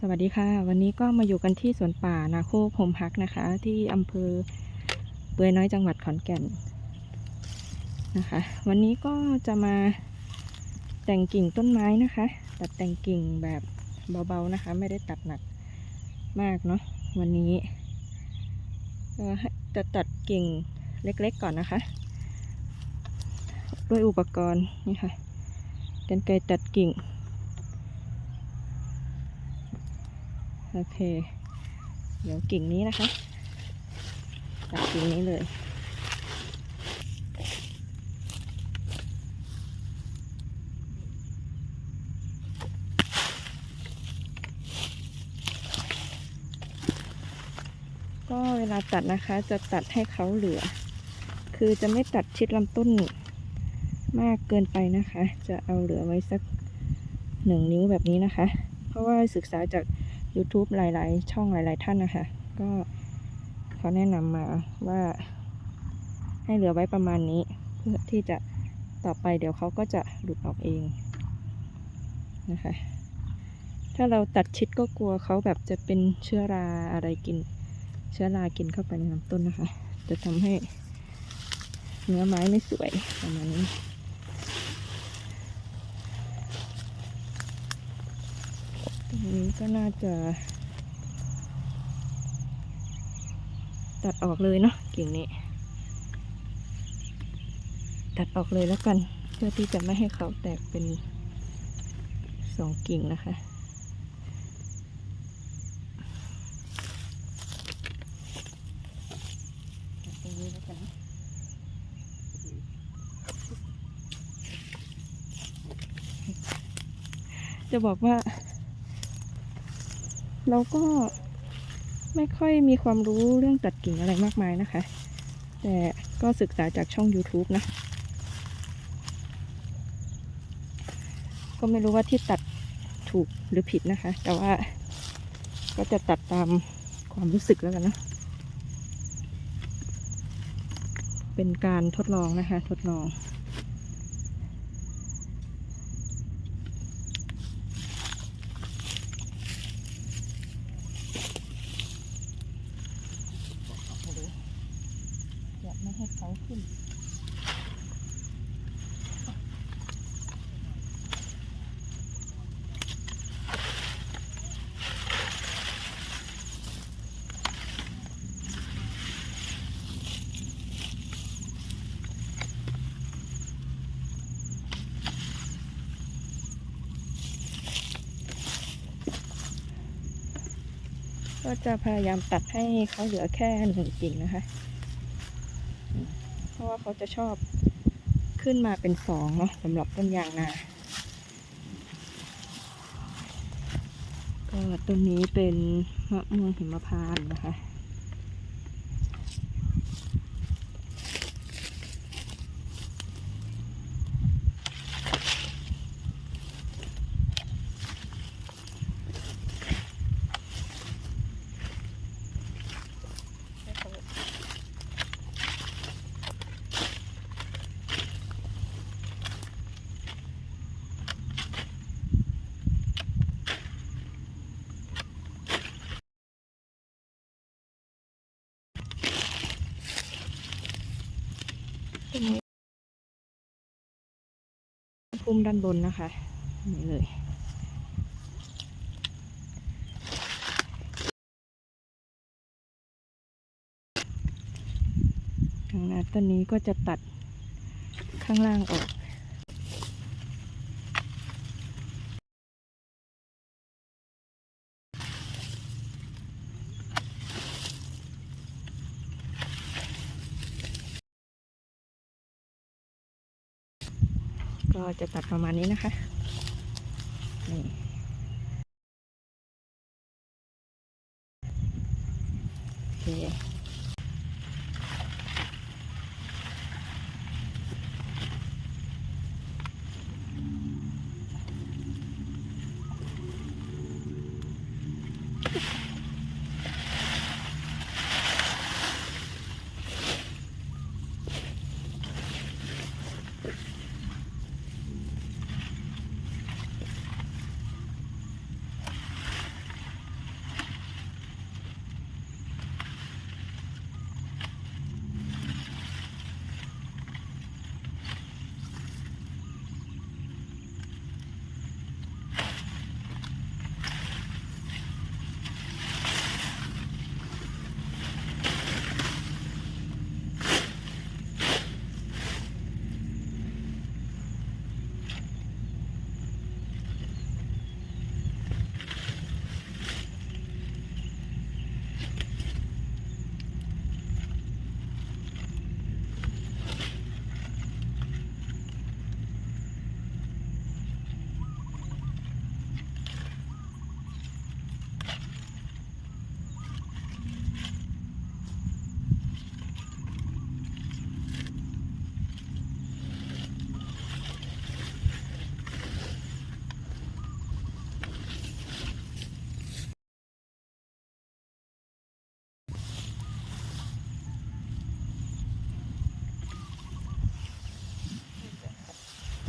สวัสดีค่ะ วันนี้ก็มาอยู่กันที่สวนป่านาโคกโฮมฮักนะคะ ที่อำเภอเปือยน้อยจังหวัดขอนแก่นนะคะ วันนี้ก็จะมาแต่งกิ่งต้นไม้นะคะ ตัดแต่งกิ่งแบบเบาๆนะคะ ไม่ได้ตัดหนักมากเนาะวันนี้จะตัดกิ่งเล็กๆก่อนนะคะ ด้วยอุปกรณ์นี่ค่ะกรรไกตัดกิ่ง โอเค เดี๋ยวกิ่งนี้นะคะตัดกิ่งนี้เลย ก็เวลาตัดนะคะจะตัดให้เขาเหลือ คือจะไม่ตัดชิดลำต้นมากเกินไปนะคะ จะเอาเหลือไว้สักหนึ่งนิ้วแบบนี้นะคะ เพราะว่าศึกษาจาก YouTube หลาย ๆ ช่องหลาย ๆ ท่านนะคะ ก็เขาแนะนำมาว่าให้เหลือไว้ประมาณนี้ เพื่อที่จะต่อไปเดี๋ยวเขาก็จะหลุดออกเองนะคะ ถ้าเราตัดชิดก็กลัวเขาแบบจะเป็นเชื้อราอะไรกิน เชื้อรากินเข้าไปในลำต้นนะคะ จะทำให้เนื้อไม้ไม่สวยประมาณนี้ ตรง นี้ก็น่าจะ ตัดออกเลยเนาะกิ่งนี้ ตัดออกเลยแล้วกัน เพื่อที่จะไม่ให้เขาแตกเป็นสองกิ่งนะคะตัดตรงนี้แล้วกันนะจะบอกว่า เราก็ไม่ค่อยมีความรู้เรื่องตัดกิ่งอะไรมากมายนะคะ แต่ก็ศึกษาจากช่อง YouTube นะ ก็ไม่รู้ว่าที่ตัดถูกหรือผิดนะคะ แต่ว่าก็จะตัดตามความรู้สึกแล้วกันนะ เป็นการทดลองนะคะ ทดลอง ก็จะพยายามตัดให้เขาเหลือแค่หนึ่งกิ่งนะคะ เพราะว่าเขาจะชอบขึ้นมาเป็นสองเนาะสำหรับต้นยางนา ก็ต้นนี้เป็นมะม่วงหิมพานต์นะคะ พุ่มด้านบนนะคะ นี่เลย ทางหน้าต้นนี้ก็จะตัดข้างล่างออก จะตัดประมาณนี้นะคะนี่โอเค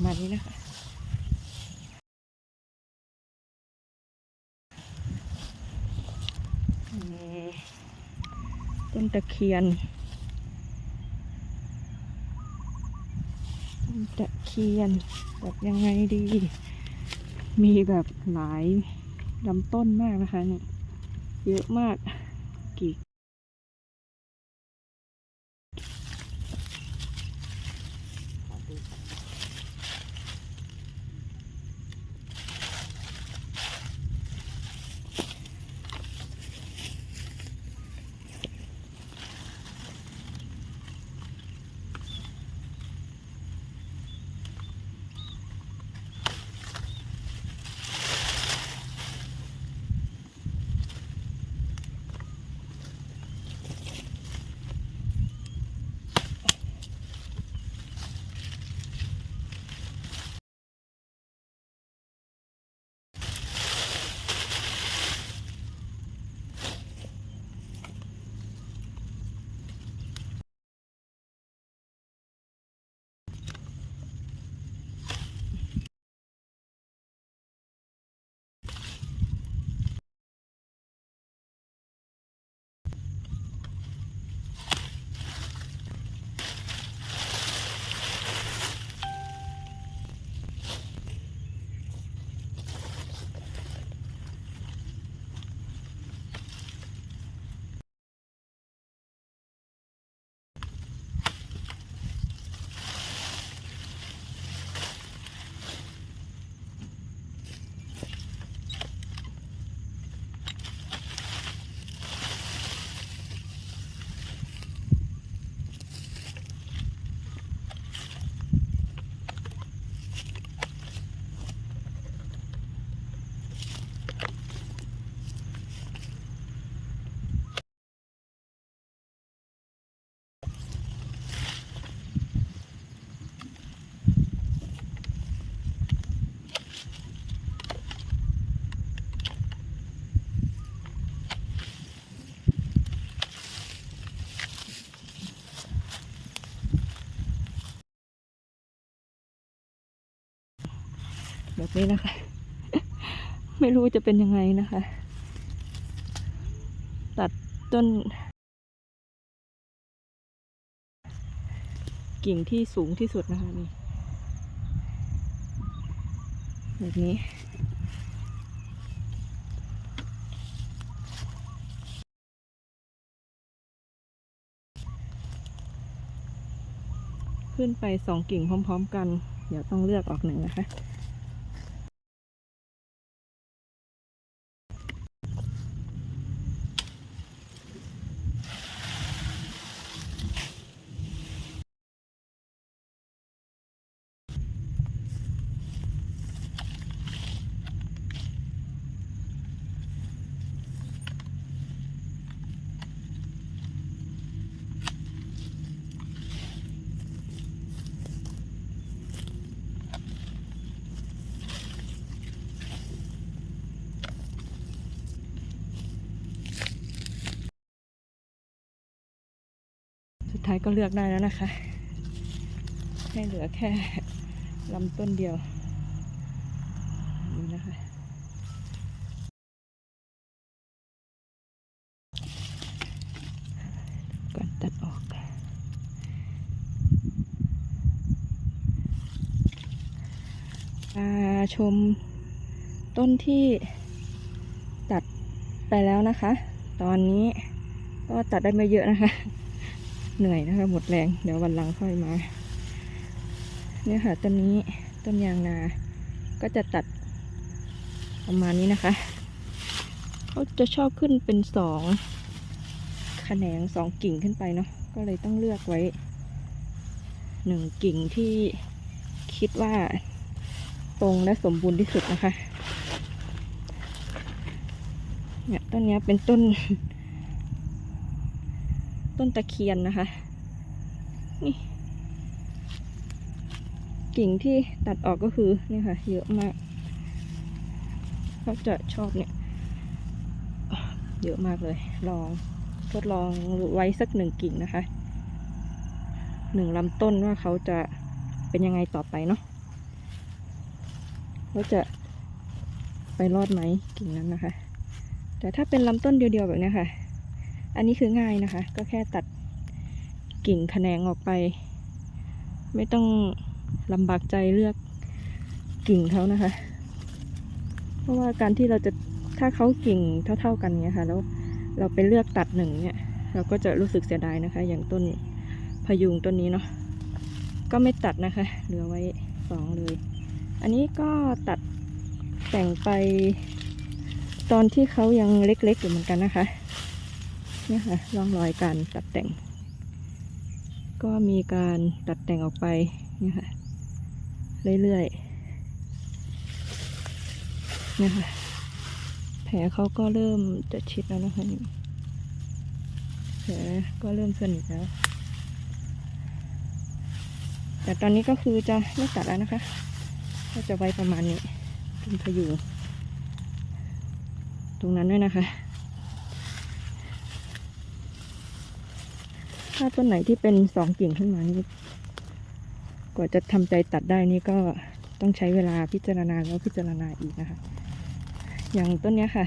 ประมาณนี้นะคะต้นตะเคียน ต้นตะเคียน แบบยังไงดี มีแบบหลายลำต้นมากนะคะเนี่ยเยอะมากกี่ แบบนี้นะคะ ไม่รู้จะเป็นยังไงนะคะ ตัดต้น กิ่งที่สูงที่สุดนะคะนี่แบบนี้ขึ้นไปสองกิ่งพร้อม ๆ กัน เดี๋ยวต้องเลือกออกหนึ่งนะคะ ท้ายก็เลือกได้แล้วนะคะ ให้เหลือแค่ลำต้นเดียว นี่นะคะ ก่อนตัดออกมาชมต้นที่ตัดไปแล้วนะคะ ตอนนี้ก็ตัดได้ไม่เยอะนะคะ เหนื่อยนะคะ หมดแรง เดี๋ยววันหลังค่อยมา เนี่ยค่ะต้นนี้ต้นยางนา ก็จะตัดประมาณนี้นะคะ เขาจะชอบขึ้นเป็นสองแขนงสองกิ่งขึ้นไปเนาะ ก็เลยต้องเลือกไว้หนึ่งกิ่งที่คิดว่าตรงและสมบูรณ์ที่สุดนะคะ เนี่ยต้นนี้เป็นต้น ต้นตะเคียนนะคะ นี่ กิ่งที่ตัดออกก็คือนี่ค่ะ เยอะมาก เขาจะชอบเนี่ย เยอะมากเลย ลองทดลองไว้สักหนึ่งกิ่งนะคะ หนึ่งลำต้นว่าเขาจะเป็นยังไงต่อไปเนาะว่าจะไปรอดไหมกิ่งนั้นนะคะ แต่ถ้าเป็นลำต้นเดียวๆแบบนี้ค่ะ อันนี้คือง่ายนะคะ ก็แค่ตัดกิ่งแขนงออกไป ไม่ต้องลำบากใจเลือกกิ่งเขานะคะ เพราะว่าการที่เราจะถ้าเขากิ่งเท่า ๆกันเนี้ยค่ะ แล้วเราไปเลือกตัดหนึ่งเนี่ย เราก็จะรู้สึกเสียดายนะคะ อย่างต้นพยุงต้นนี้เนาะก็ไม่ตัดนะคะ เหลือไว้สองเลย อันนี้ก็ตัดแต่งไปตอนที่เขายังเล็กๆอยู่เหมือนกันนะคะ นี่ค่ะร่องรอยการตัดแต่ง ก็มีการตัดแต่งออกไปนี่ค่ะเรื่อยๆนี่ค่ะแผลเขาก็เริ่มจะชิดแล้วนะคะแผลก็เริ่มสนิทแล้ว แต่ตอนนี้ก็คือจะไม่ตัดแล้วนะคะ ก็จะไว้ประมาณนี้เป็นพยุงตรงนั้นด้วยนะคะ ถ้าต้นไหนที่เป็นสองกิ่งขึ้นมานี่กว่าจะทำใจตัดได้นี่ก็ต้องใช้เวลาพิจารณาแล้วพิจารณาอีกนะคะ อย่างต้นเนี้ยค่ะ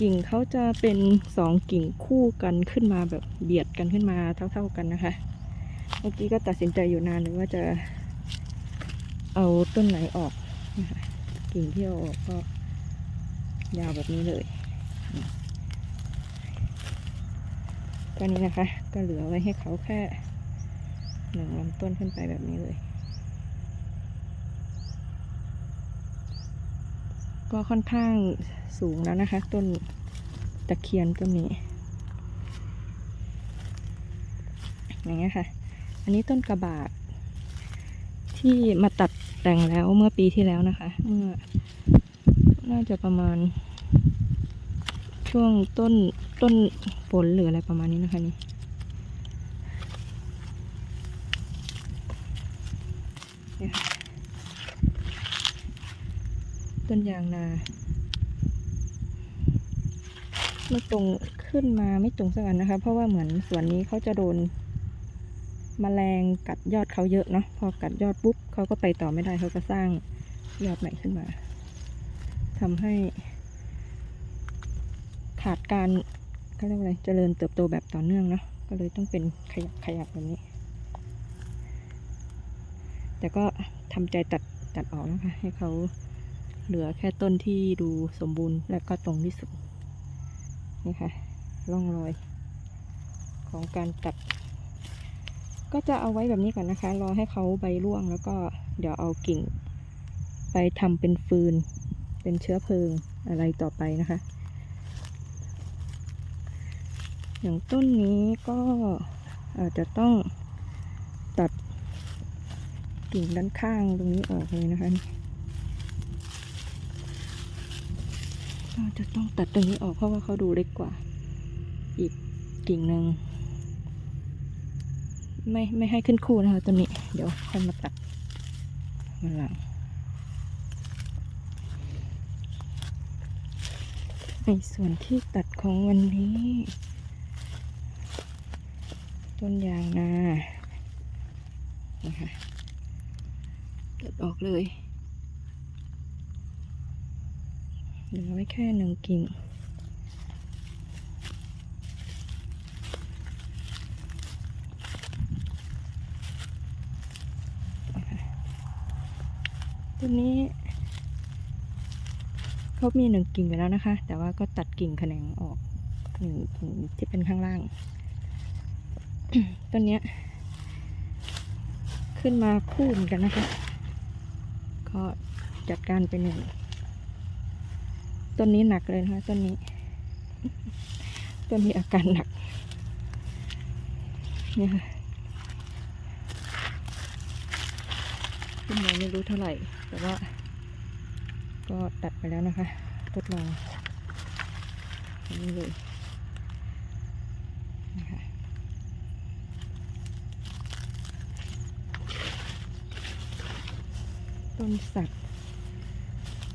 กิ่งเขาจะเป็นสองกิ่งคู่กันขึ้นมาแบบเบียดกันขึ้นมาเท่า ๆกันนะคะ เมื่อกี้ก็ตัดสินใจอยู่นานเลยว่าจะเอาต้นไหนออกนะคะกิ่งที่เอาออกก็ยาวแบบนี้เลย ก็นี้นะคะ ก็เหลือไว้ให้เขาแค่หนึ่งลำต้นขึ้นไปแบบนี้เลย ก็ค่อนข้างสูงแล้วนะคะ ต้นตะเคียนต้นนี้อย่างเงี้ยค่ะ อันนี้ต้นกระบาดที่มาตัดแต่งแล้วเมื่อปีที่แล้วนะคะ เมื่อ น่าจะประมาณช่วงต้นต้น ฝนหรืออะไรประมาณนี้นะคะนี่ต้นยางนาไม่ตรงขึ้นมาไม่ตรงสักอันนะคะ เพราะว่าเหมือนสวนนี้เขาจะโดนมแมลงกัดยอดเขาเยอะเนาะพอกัดยอดปุ๊บเขาก็ไปต่อไม่ได้เขาก็สร้างยอดใหม่ขึ้นมาทำให้ขาดการ เขาเรียกว่าอะไรเจริญเติบโตแบบต่อเนื่องเนาะก็เลยต้องเป็นขยับขยับแบบนี้ แต่ก็ทำใจตัดตัดออกนะคะ ให้เขาเหลือแค่ต้นที่ดูสมบูรณ์และก็ตรงที่สุดนี่ค่ะร่องรอย ของการตัด ก็จะเอาไว้แบบนี้ก่อนนะคะ รอให้เขาใบร่วงแล้วก็เดี๋ยวเอากิ่ง ไปทำเป็นฟืน เป็นเชื้อเพลิงอะไรต่อไปนะคะ อย่างต้นนี้ก็อาจจะต้องตัดกิ่งด้านข้างตรงนี้ออกเลยนะคะก็จะต้องตัดตรงนี้ออกเพราะว่าเขาดูเล็กกว่า อีกกิ่งหนึ่งไม่ไม่ให้ขึ้นคู่นะคะตัวนี้ เดี๋ยวค่อยมาตัดมาหลังในส่วนที่ตัดของวันนี้ ต้นยางนานะคะตัดออกเลยเหลือไว้แค่หนึ่งกิ่งต้นนี้เขามีหนึ่งกิ่งไปแล้วนะคะ แต่ว่าก็ตัดกิ่งแขนงออกหนึ่งกิ่งที่เป็นข้างล่าง ต้นเนี้ย ขึ้นมาคู่เหมือนกันนะคะ ก็จัดการไปหนึ่ง ต้นนี้หนักเลยนะคะต้นนี้ ต้นนี้อาการหนักเนี่ยค่ะขึ้นมาไม่รู้เท่าไหร่ แต่ว่า ก็ตัดไปแล้วนะคะ ทดลองอันนี้เลยนะคะ ต้นสัก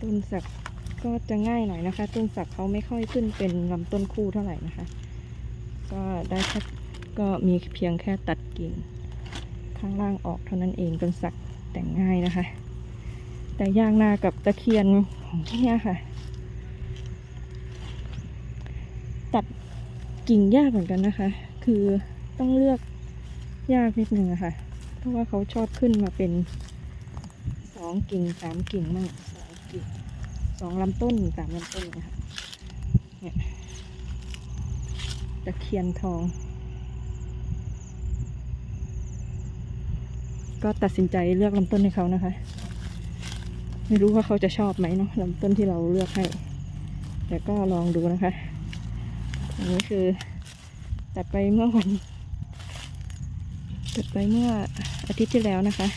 ต้นสักก็จะง่ายหน่อยนะคะ ต้นสักเขาไม่ค่อยขึ้นเป็นลำต้นคู่เท่าไหร่นะคะ ก็ได้แค่ก็มีเพียงแค่ตัดกิ่งข้างล่างออกเท่านั้นเองต้นสักแต่งง่ายนะคะ แต่ยางนากับตะเคียนของที่เนี่ยค่ะ ตัดกิ่งยากเหมือนกันนะคะ คือต้องเลือกยากนิดนึงอะค่ะ เพราะว่าเขาชอบขึ้นมาเป็น องกิ่งสามกิ่งมั่งสองกิ่งสองลำต้นสามลำต้นนะคะเนี่ยตะเคียนทอง ก็ตัดสินใจเลือกลำต้นให้เขานะคะ ไม่รู้ว่าเขาจะชอบไหมเนาะลำต้นที่เราเลือกให้ แต่ก็ลองดูนะคะ อันนี้คือตัดไปเมื่อวันตัดไปเมื่ออาทิตย์ที่แล้วนะคะ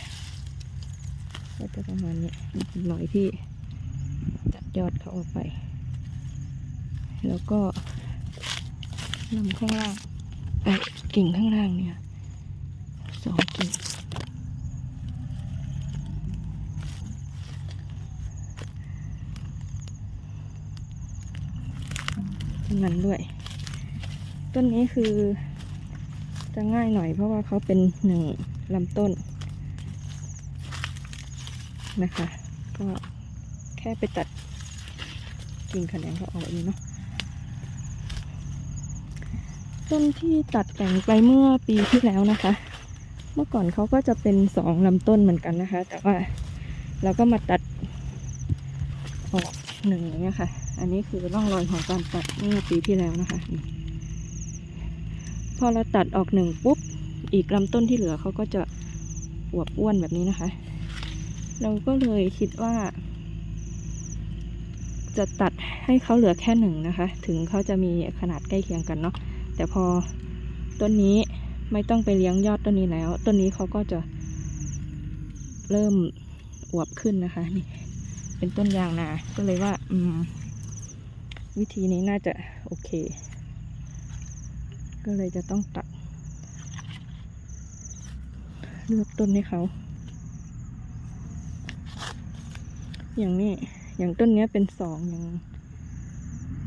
ก็จะประมาณนี้หน่อยที่ตัดยอดเขาออกไป แล้วก็ลำข้างล่างไอ้กิ่งข้างล่างเนี่ยสองกิ่งนั้นด้วย ต้นนี้คือจะง่ายหน่อยเพราะว่าเขาเป็นหนึ่งลำต้น นะคะ ก็แค่ไปตัดกิ่งแขนงเขาออกแบบนี้เนาะต้นที่ตัดแต่งไปเมื่อปีที่แล้วนะคะ เมื่อก่อนเขาก็จะเป็นสองลำต้นเหมือนกันนะคะ แต่ว่าเราก็มาตัดออกหนึ่งอย่างเงี้ยค่ะ อันนี้คือร่องรอยของการตัดเมื่อปีที่แล้วนะคะ พอเราตัดออกหนึ่งปุ๊บ อีกลำต้นที่เหลือเขาก็จะอวบอ้วนแบบนี้นะคะ เราก็เลยคิดว่า จะตัดให้เขาเหลือแค่หนึ่งนะคะ ถึงเขาจะมีขนาดใกล้เคียงกันเนาะแต่พอต้นนี้ไม่ต้องไปเลี้ยงยอดต้นนี้แล้ว ต้นนี้เขาก็จะเริ่มอวบขึ้นนะคะนี่เป็นต้นยางนา ก็เลยว่า อืม วิธีนี้น่าจะโอเค ก็เลยจะต้องตัด เลือกต้นให้เขา อย่างนี้อย่างต้นนี้เป็นสองอย่าง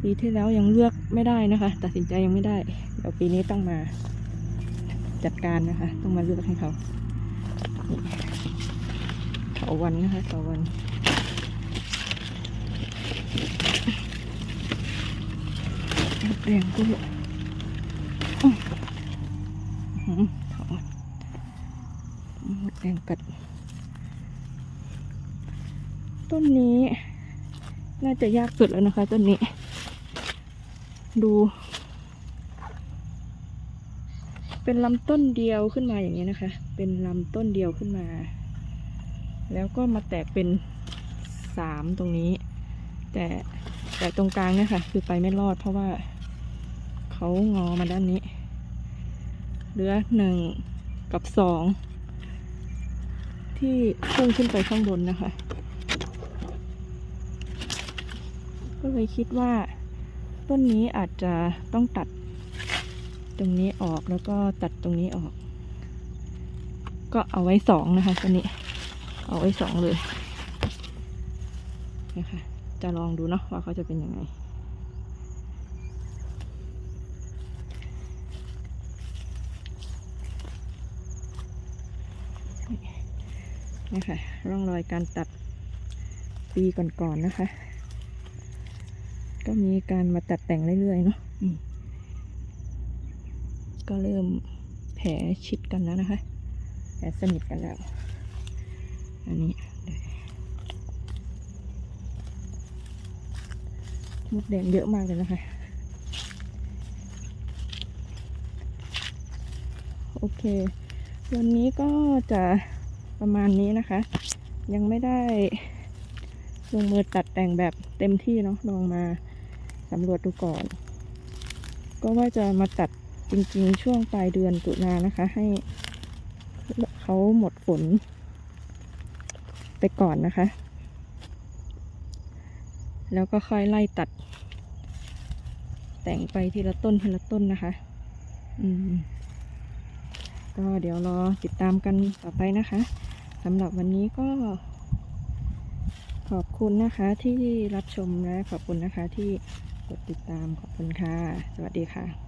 ปีที่แล้วยังเลือกไม่ได้นะคะ ตัดสินใจยังไม่ได้เดี๋ยวปีนี้ต้องมาจัดการนะคะ ต้องมาเลือกให้เขาเถาวันนะคะเถาวันแดงก็เลยอื้อหือถอนมดแดงกัด ต้นนี้ น่าจะยากสุดแล้วนะคะต้นนี้ ดู เป็นลำต้นเดียวขึ้นมาอย่างนี้ยนะคะ เป็นลำต้นเดียวขึ้นมา แล้วก็มาแตกเป็นสามตรงนี้ แต่แต่ตรงกลางเนี่ยค่ะ คือไปไม่รอดเพราะว่าเขางอมาด้านนี้ เหลือหนึ่งกับสองที่พุ่งขึ้นไปข้างบนนะคะ ก็เลยคิดว่าต้นนี้อาจจะต้องตัดตรงนี้ออกแล้วก็ตัดตรงนี้ออก ก็เอาไว้สองนะคะต้นนี้ เอาไว้สองเลยนะคะจะลองดูเนาะว่าเขาจะเป็นยังไงนี่ค่ะร่องรอยการตัดปีก่อนๆนนะคะ ก็มีการมาตัดแต่งเรื่อยๆเนาะก็เริ่มแผลชิดกันแล้วนะคะ แผลสนิทกันแล้ว อันนี้เดี๋ยวมดแดงเยอะมากเลยนะคะ โอเค วันนี้ก็จะประมาณนี้นะคะ ยังไม่ได้ลงมือตัดแต่งแบบเต็มที่เนาะลองมา สำรวจดูก่อน ก็ว่าจะมาตัดจริง ๆ ช่วงปลายเดือนตุลานะคะ ให้เขาหมดฝน ไปก่อนนะคะ แล้วก็ค่อยไล่ตัด แต่งไปทีละต้นทีละต้นนะคะ อืม ก็เดี๋ยวรอติดตามกันต่อไปนะคะสำหรับวันนี้ก็ขอบคุณนะคะที่รับชมและขอบคุณนะคะที่ กดติดตามขอบคุณค่ะ สวัสดีค่ะ